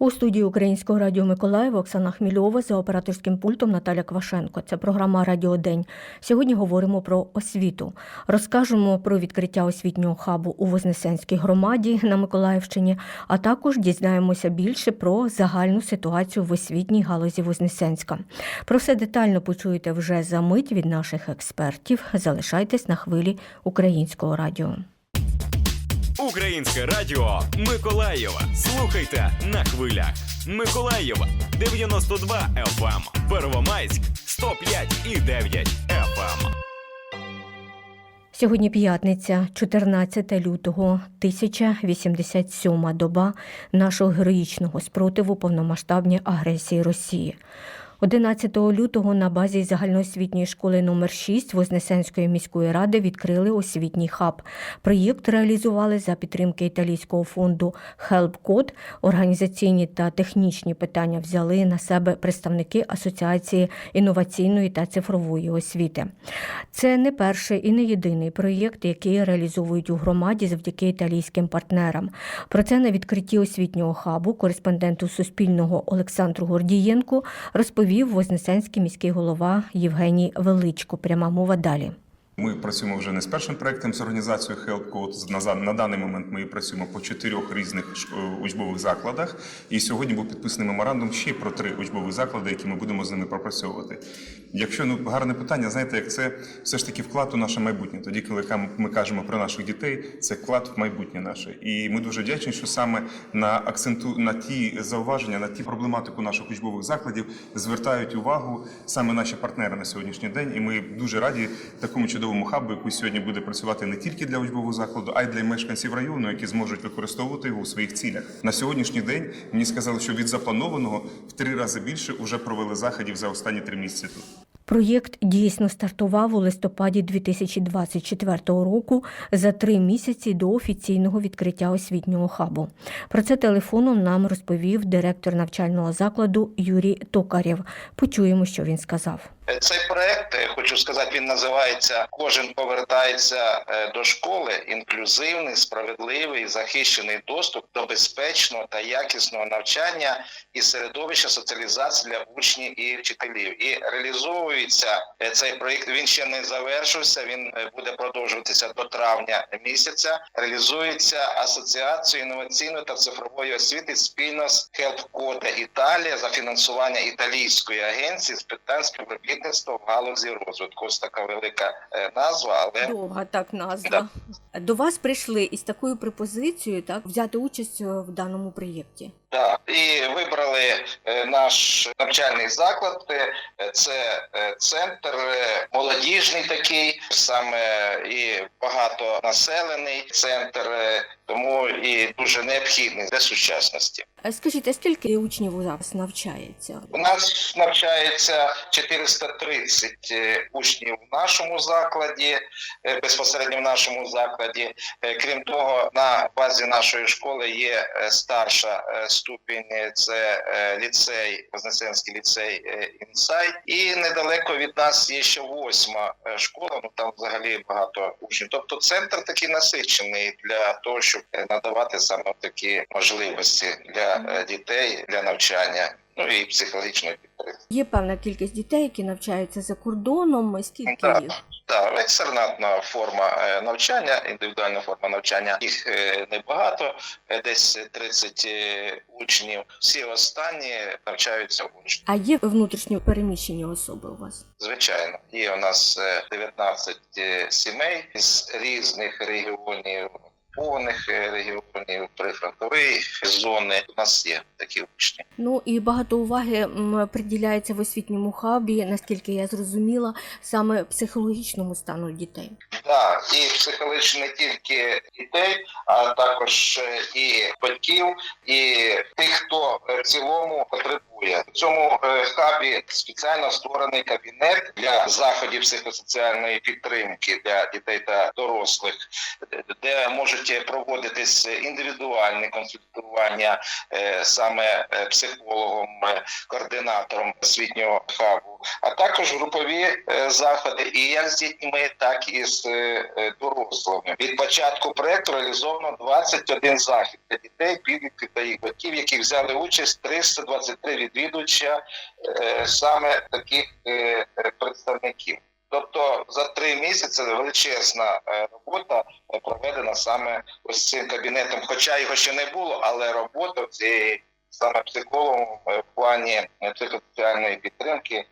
У студії Українського радіо Миколаєва Оксана Хмільова за операторським пультом Наталя Квашенко. Це програма Радіо День. Сьогодні говоримо про освіту. Розкажемо про відкриття освітнього хабу у Вознесенській громаді на Миколаївщині, а також дізнаємося більше про загальну ситуацію в освітній галузі Вознесенська. Про все детально почуєте вже за мить від наших експертів. Залишайтесь на хвилі Українського радіо. Українське радіо Миколаєва. Слухайте на хвилях. Миколаєва 92 FM. Первомайськ 105 і 9 FM. Сьогодні п'ятниця, 14 лютого, 1087 доба нашого героїчного спротиву повномасштабній агресії Росії. 11 лютого на базі загальноосвітньої школи номер 6 Вознесенської міської ради відкрили освітній хаб. Проєкт реалізували за підтримки італійського фонду Help Code. Організаційні та технічні питання взяли на себе представники Асоціації інноваційної та цифрової освіти. Це не перший і не єдиний проєкт, який реалізовують у громаді завдяки італійським партнерам. Про це на відкритті освітнього хабу кореспонденту Суспільного Олександру Гордієнку розповів Вознесенський міський голова Євгеній Величко. Пряма мова далі. Ми працюємо вже не з першим проектом з організацією Help Code. На, даний момент ми працюємо по чотирьох різних е, учбових закладах. І сьогодні був підписаний меморандум ще про три учбові заклади, які ми будемо з ними пропрацьовувати. Якщо ну гарне питання, знаєте, як це все ж таки вклад у наше майбутнє. Тоді, коли ми кажемо про наших дітей, це вклад в майбутнє наше. І ми дуже вдячні, що саме на акценту на ті зауваження, на ті проблематику наших учбових закладів звертають увагу саме наші партнери на сьогоднішній день. І ми дуже раді такому чудовому хабу, який сьогодні буде працювати не тільки для учбового закладу, а й для мешканців району, які зможуть використовувати його у своїх цілях. На сьогоднішній день мені сказали, що від запланованого в три рази більше вже провели заходів за останні три місяці тут. Проєкт дійсно стартував у листопаді 2024 року за три місяці до офіційного відкриття освітнього хабу. Про це телефоном нам розповів директор навчального закладу Юрій Токарєв. Почуємо, що він сказав. Е, Цей проект, е, хочу сказати, він називається Кожен повертається е, до школи. Інклюзивний, справедливий, захищений доступ до безпечного та якісного навчання і середовища соціалізації для учнів і вчителів. І реалізовується цей проект. Він ще не завершився. Він буде продовжуватися до травня місяця. Реалізується асоціацією інноваційної та цифрової освіти спільно з Help Італія за фінансування італійської агенції з питань співробітництва в галузі розвитку. Ось така велика е, назва, але Довга так назва. До вас прийшли із такою пропозицією так взяти участь в даному проєкті. Так, і вибрали е, наш навчальний заклад. Е, Це е, центр молодіжний такий, саме і багатонаселений центр, тому і дуже необхідний для сучасності. Скажіть, а скільки учнів у вас навчається? У нас навчається 430 е, учнів в нашому закладі, безпосередньо в нашому закладі. Крім того, на базі нашої школи є старша ступінь, е, це е, ліцей, Вознесенський ліцей е, Інсайт. І недалеко від нас є ще восьма е, школа, ну там взагалі багато учнів. Тобто центр такий насичений для того, щоб надавати саме такі можливості для дітей, для навчання, ну і психологічної підтримки. Є певна кількість дітей, які навчаються за кордоном. Скільки Так. їх? Так, екстернатна форма е, навчання, індивідуальна форма навчання. Їх е, небагато, е, десь 30 е, учнів. Всі останні навчаються очно. А є внутрішньо переміщені особи у вас? Звичайно, є у нас е, 19 е, сімей з різних регіонів. Повних е, регіонів, прифронтової зони у нас є такі учні. Ну і багато уваги приділяється в освітньому хабі, наскільки я зрозуміла, саме психологічному стану дітей. Так, і психологічно не тільки дітей, а також е, і батьків, і тих, хто е, в цілому потребує. В цьому е, хабі спеціально створений кабінет для заходів психосоціальної підтримки для дітей та дорослих, де- можуть проводитись індивідуальні консультування е, саме е, психологом, е, координатором освітнього хабу. а також групові е, заходи, і як з дітьми, так і з е, е, дорослими. Від початку проекту реалізовано 21 захід для дітей, підлітків та їх батьків, які взяли участь 323 відвідувача е, саме таких е, представників. Тобто за три місяці величезна е, робота проведена саме ось цим кабінетом. Хоча його ще не було, але робота цієї саме психологом в плані психосоціальної підтримки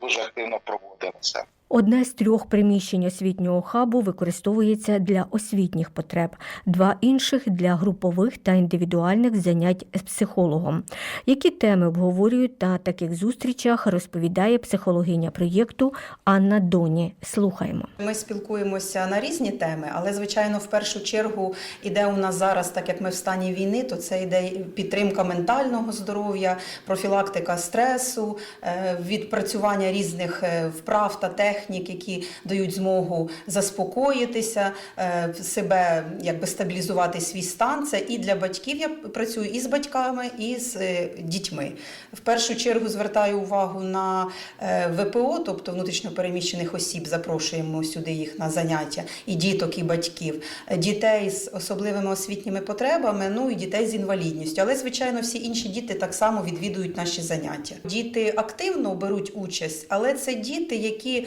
дуже активно проводилася. Одне з трьох приміщень освітнього хабу використовується для освітніх потреб, два інших для групових та індивідуальних занять з психологом. Які теми обговорюють на таких зустрічах, розповідає психологиня проєкту Анна Доні. Слухаємо. Ми спілкуємося на різні теми, але звичайно, в першу чергу іде у нас зараз, так як ми в стані війни, то це йде підтримка ментального здоров'я, профілактика стресу, е, відпрацювання різних е, вправ та технік, які дають змогу заспокоїтися, е, себе якби стабілізувати свій стан. Це і для батьків я працюю і з батьками, і з е, дітьми. В першу чергу звертаю увагу на е, ВПО, тобто внутрішньопереміщених осіб, запрошуємо сюди їх на заняття, і діток, і батьків, дітей з особливими освітніми потребами, ну і дітей з інвалідністю. Але, звичайно, всі інші діти так само відвідують наші заняття. Діти активно беруть участь, але це діти, які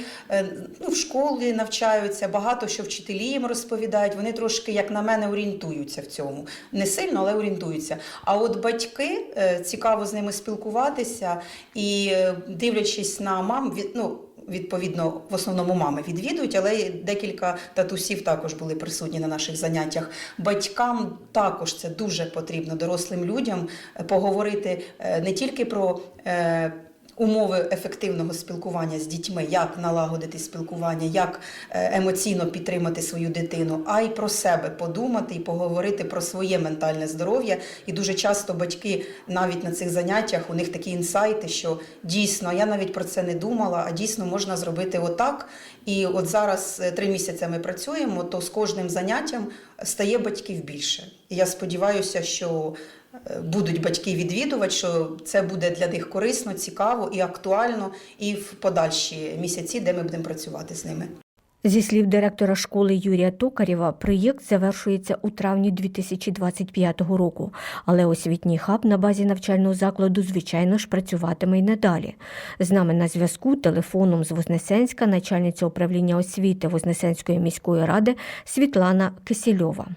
ну, в школі навчаються, багато що вчителі їм розповідають. Вони трошки, як на мене, орієнтуються в цьому. Не сильно, але орієнтуються. А от батьки е, цікаво з ними спілкуватися і е, дивлячись на мам, ну. Відповідно, в основному мами відвідують, але декілька татусів також були присутні на наших заняттях. Батькам також це дуже потрібно, дорослим людям е, поговорити е, не тільки про е, умови ефективного спілкування з дітьми, як налагодити спілкування, як е, емоційно підтримати свою дитину, а й про себе подумати і поговорити про своє ментальне здоров'я. І дуже часто батьки навіть на цих заняттях у них такі інсайти, що дійсно я навіть про це не думала, а дійсно можна зробити отак. І от зараз е, три місяці ми працюємо, то з кожним заняттям стає батьків більше. І я сподіваюся, що будуть батьки відвідувати, що це буде для них корисно, цікаво і актуально, і в подальші місяці, де ми будемо працювати з ними. Зі слів директора школи Юрія Токарєва, проєкт завершується у травні 2025 року, але освітній хаб на базі навчального закладу, звичайно ж, працюватиме й надалі. З нами на зв'язку телефоном з Вознесенська начальниця управління освіти Вознесенської міської ради Світлана Кисельова.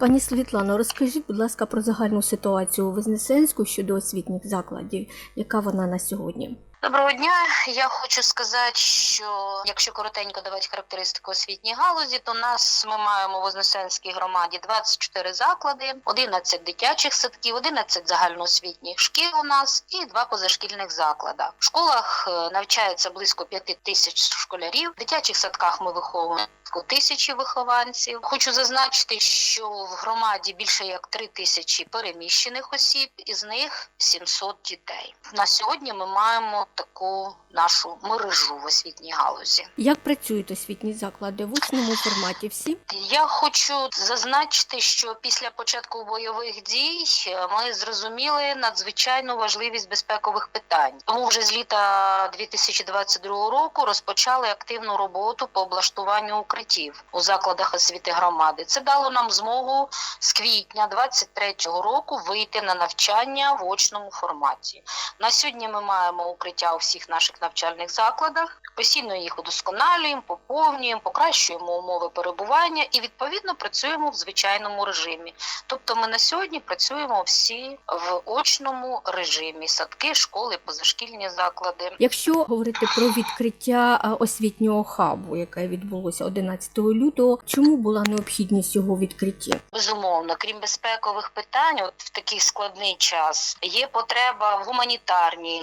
Пані Світлано, розкажіть, будь ласка, про загальну ситуацію у Вознесенську щодо освітніх закладів. Яка вона на сьогодні? Доброго дня. Я хочу сказати, що якщо коротенько давати характеристику освітній галузі, то нас ми маємо в Вознесенській громаді 24 заклади, 11 дитячих садків, 11 загальноосвітніх шкіл у нас і два позашкільних заклади. В школах е, навчається близько 5 тисяч школярів. В дитячих садках ми виховуємо тисячі вихованців. Хочу зазначити, що в громаді більше як 3 тисячі переміщених осіб, із них 700 дітей. На сьогодні ми маємо таку нашу мережу в освітній галузі. Як працюють освітні заклади в очному форматі? Всі Я хочу зазначити, що після початку бойових дій е, ми зрозуміли надзвичайну важливість безпекових питань. Тому вже з літа 2022 року розпочали активну роботу по облаштуванню укриттів у закладах освіти громади. Це дало нам змогу з квітня 2023 року вийти на навчання в очному форматі. На сьогодні ми маємо укриття у всіх наших навчальних закладах. Постійно їх удосконалюємо, поповнюємо, покращуємо умови перебування і відповідно працюємо в звичайному режимі. Тобто, ми на сьогодні працюємо всі в очному режимі: садки, школи, позашкільні заклади. Якщо говорити про відкриття освітнього хабу, яке відбулося 11 лютого, чому була необхідність його відкриття? Безумовно, крім безпекових питань, от в такий складний час є потреба в гуманітарній,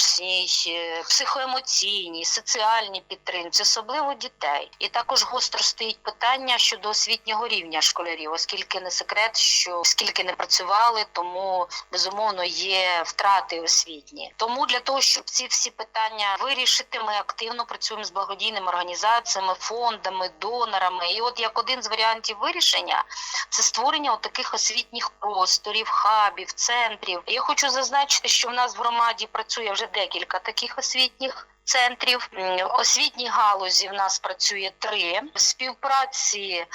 ресурсній, е, психоемоційній, соціальній підтримці, особливо дітей. І також гостро стоїть питання щодо освітнього рівня школярів, оскільки не секрет, що скільки не працювали, тому безумовно є втрати освітні. Тому для того, щоб ці всі питання вирішити, ми активно працюємо з благодійними організаціями, фондами, донорами. І от як один з варіантів вирішення це створення таких освітніх просторів, хабів, центрів. Я хочу зазначити, що в нас в громаді працює вже декілька таких освітніх центрів. Освітній галузі в нас працює три. В співпраці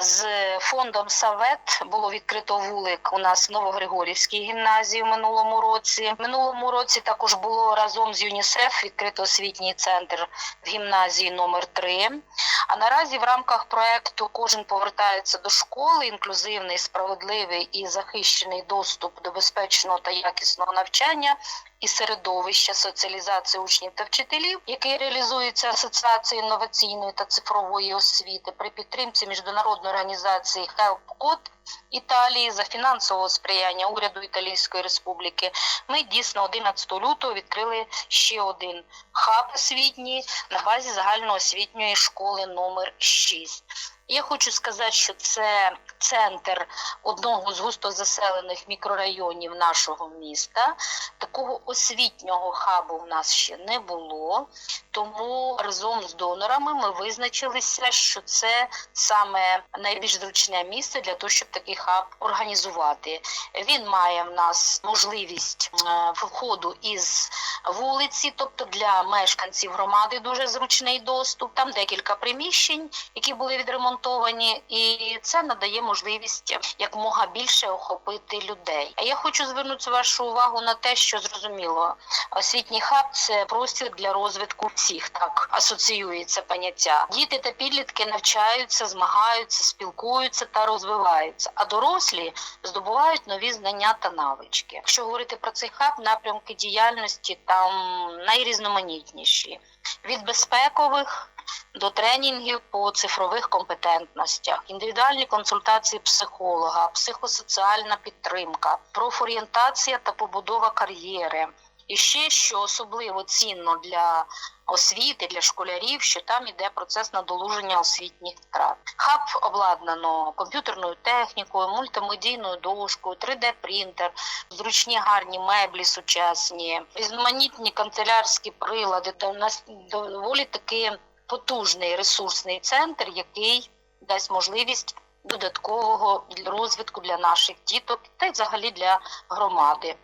з фондом Савет було відкрито вулик у нас в Новогригорівській гімназії в минулому році. В минулому році також було разом з ЮНІСЕФ відкрито освітній центр в гімназії номер 3 А наразі в рамках проекту кожен повертається до школи. Інклюзивний, справедливий і захищений доступ до безпечного та якісного навчання і середовища соціалізації учнів та вчителів, який реалізується Асоціацією інноваційної та цифрової освіти при підтримці міжнародної організації HelpCode Італії за фінансового сприяння уряду Італійської Республіки. Ми дійсно 11 лютого відкрили ще один хаб освітній на базі загальноосвітньої школи номер 6. Я хочу сказати, що це центр одного з густозаселених мікрорайонів нашого міста. Такого освітнього хабу в нас ще не було. Тому разом з донорами ми визначилися, що це саме найбільш зручне місце для того, щоб такий хаб організувати. Він має в нас можливість е, входу із вулиці, тобто для мешканців громади дуже зручний доступ. Там декілька приміщень, які були відремонтовані, і це надає можливість якомога більше охопити людей. А я хочу звернути вашу увагу на те, що зрозуміло, освітній хаб це простір для розвитку всіх. Так асоціюється поняття. Діти та підлітки навчаються, змагаються, спілкуються та розвиваються. А дорослі здобувають нові знання та навички. Якщо говорити про цей хаб, напрямки діяльності там найрізноманітніші від безпекових до тренінгів по цифрових компетентностях, індивідуальні консультації психолога, психосоціальна підтримка, профорієнтація та побудова кар'єри. І ще що особливо цінно для освіти, для школярів, що там іде процес надолуження освітніх втрат. Хаб обладнано комп'ютерною технікою, мультимедійною дошкою, 3D-принтер, зручні гарні меблі сучасні, різноманітні канцелярські прилади. Та у нас доволі таки потужний ресурсний центр, який дасть можливість додаткового розвитку для наших діток та й взагалі для громади.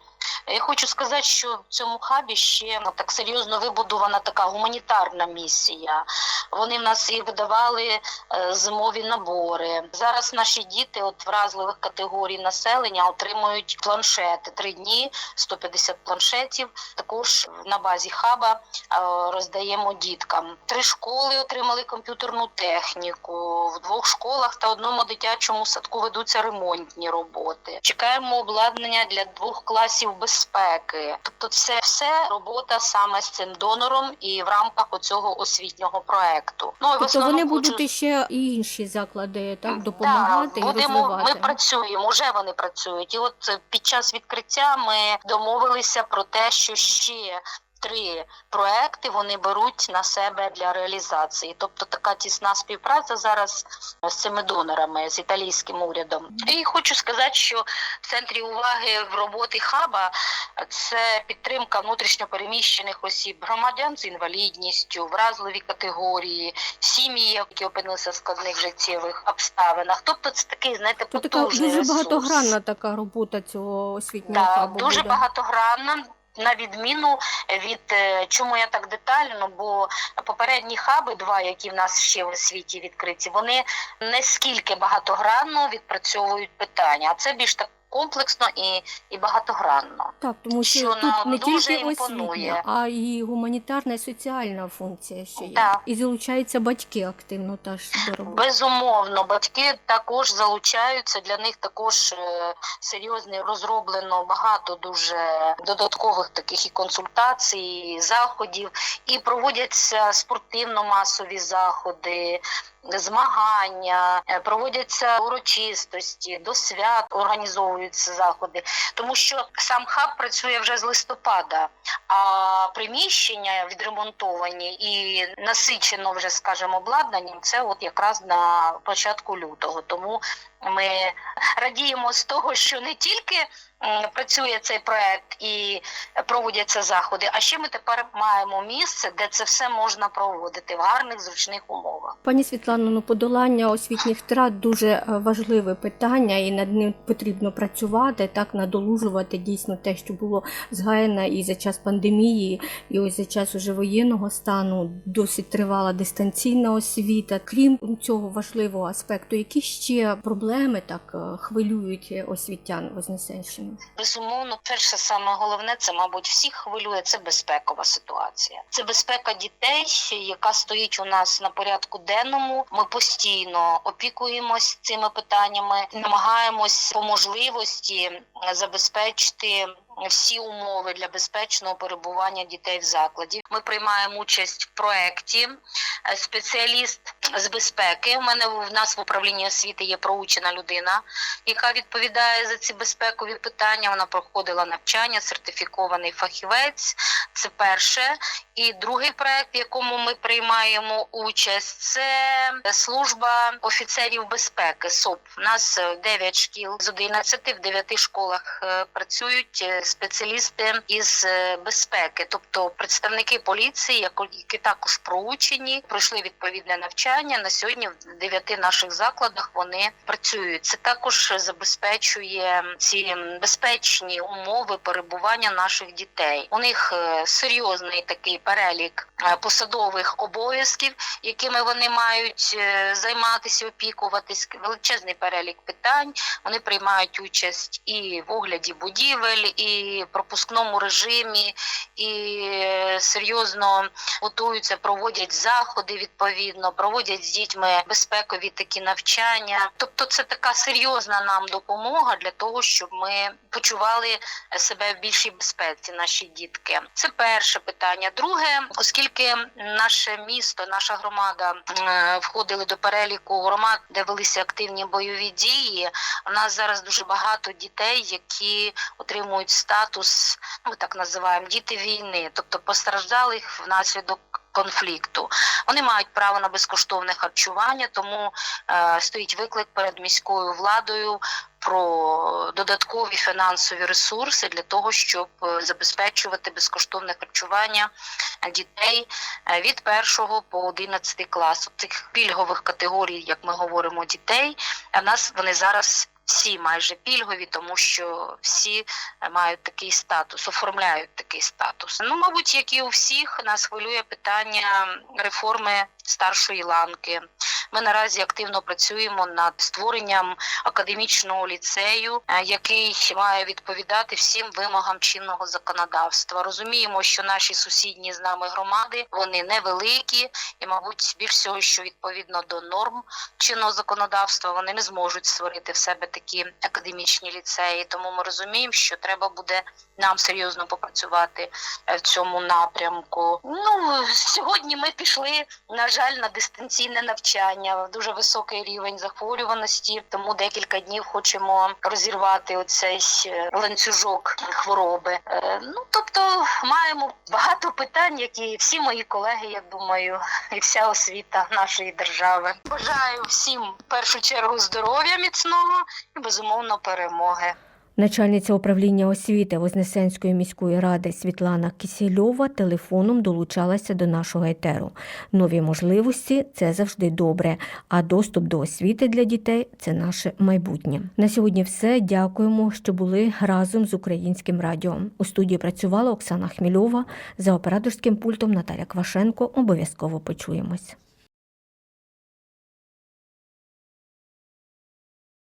Я хочу сказати, що в цьому хабі ще ну, так серйозно вибудована така гуманітарна місія. Вони в нас і видавали е, зимові набори. Зараз наші діти от вразливих категорій населення отримують планшети. Три дні 150 планшетів. Також на базі хаба е, роздаємо діткам. Три школи отримали комп'ютерну техніку. В двох школах та одному дитячому садку ведуться ремонтні роботи. Чекаємо обладнання для двох класів безпеки. Тобто, це все робота саме з цим донором і в рамках оцього освітнього проекту. Ну і Тобто вони хочу- будуть ще і інші заклади так допомагати і будемо, розвивати. Ми працюємо, вже вони працюють. І от е, під час відкриття ми домовилися про те, що ще три проекти вони беруть на себе для реалізації. Тобто така тісна співпраця зараз з цими донорами, з італійським урядом. І хочу сказати, що в центрі уваги в роботі хаба це підтримка внутрішньопереміщених осіб, громадян з інвалідністю, вразливі категорії, сім'ї, які опинилися в складних життєвих обставинах. Тобто це такий, знаєте, То така дуже ресурс. багатогранна така робота цього освітнього Так, хабу дуже буде. багатогранна. На відміну від е, чому я так детально, бо попередні хаби, два, які в нас ще в світі відкриті, вони не скільки багатогранно відпрацьовують питання, а це більш так комплексно і, і багатогранно. Так, тому що, що тут нам не дуже тільки імпонує. освітня, а і гуманітарна і соціальна функція ще є. Так. І залучаються батьки активно теж до роботи. Безумовно, батьки також залучаються. Для них також е, серйозно розроблено багато дуже додаткових таких і консультацій, і заходів, і проводяться спортивно-масові заходи. Змагання е, проводяться урочистості до свят, організовуються заходи, тому що сам хаб працює вже з листопада, а приміщення відремонтовані і насичено вже, скажімо, обладнанням. Це от якраз на початку лютого. Тому Ми радіємо з того, що не тільки працює цей проект і проводяться заходи, а ще ми тепер маємо місце, де це все можна проводити в гарних зручних умовах. Пані Світлано, ну подолання освітніх втрат дуже е, важливе питання, і над ним потрібно працювати, так надолужувати дійсно те, що було згаяно і за час пандемії, і ось за час уже воєнного стану досить тривала дистанційна освіта. Крім цього важливого аспекту, які ще проблеми так е, хвилюють освітян Вознесенщини? Безумовно, перше саме головне, це мабуть всіх хвилює. Це безпекова ситуація. Це безпека дітей, яка стоїть у нас на порядку денному. Ми постійно опікуємось цими питаннями, намагаємось по можливості забезпечити. Всі умови для безпечного перебування дітей в закладі. Ми приймаємо участь в проєкті е, спеціаліст з безпеки. У мене в нас в управлінні освіти є проучена людина, яка відповідає за ці безпекові питання. Вона проходила навчання, сертифікований фахівець. Це перше. І другий проект, в якому ми приймаємо участь, це служба офіцерів безпеки. СОП. У нас 9 шкіл з 11 в 9 школах е, працюють е, спеціалісти із е, безпеки, тобто представники поліції, які також проучені, пройшли відповідне навчання. На сьогодні в 9 наших закладах вони працюють. Це також забезпечує ці безпечні умови перебування наших дітей. У них е, серйозний такий перелік е, посадових обов'язків, якими вони мають займатися, опікуватись. Величезний перелік питань. Вони приймають участь і в огляді будівель, і пропускному режимі, і е, серйозно готуються, проводять заходи відповідно, проводять з дітьми безпекові такі навчання. Тобто, це така серйозна нам допомога для того, щоб ми почували себе в більшій безпеці, наші дітки. Це перше питання. Друге, оскільки наше місто, наша громада е, входили до переліку громад, де велися активні бойові дії. У нас зараз дуже багато дітей, які отримують статус, ми так називаємо діти війни, тобто постраждалих внаслідок. Конфлікту вони мають право на безкоштовне харчування, тому е, стоїть виклик перед міською владою про додаткові фінансові ресурси для того, щоб е, забезпечувати безкоштовне харчування дітей е, від 1 по 11 клас. Цих пільгових категорій, як ми говоримо, дітей. А в нас вони зараз всі майже пільгові, тому що всі е, мають такий статус, оформляють такий статус. Ну, мабуть, як і у всіх, нас хвилює питання реформи старшої ланки. Ми наразі активно працюємо над створенням академічного ліцею, е, який має відповідати всім вимогам чинного законодавства. Розуміємо, що наші сусідні з нами громади вони невеликі, і, мабуть, більш всього, що відповідно до норм чинного законодавства, вони не зможуть створити в себе такі академічні ліцеї. Тому ми розуміємо, що треба буде нам серйозно попрацювати е, в цьому напрямку. Ну сьогодні ми пішли, на жаль, на дистанційне навчання, дуже високий рівень захворюваності. Тому декілька днів хочемо розірвати оцей е, ланцюжок хвороби. Е, Ну тобто маємо багато питань, як і всі мої колеги, я думаю, і вся освіта нашої держави. Бажаю всім в першу чергу здоров'я міцного і безумовно перемоги. Начальниця управління освіти Вознесенської міської ради Світлана Кисельова телефоном долучалася до нашого етеру. Нові можливості це завжди добре, а доступ до освіти для дітей це наше майбутнє. На сьогодні все. Дякуємо, що були разом з українським радіо. У студії працювала Оксана Хмільова за операторським пультом Наталя Квашенко. Обов'язково почуємось.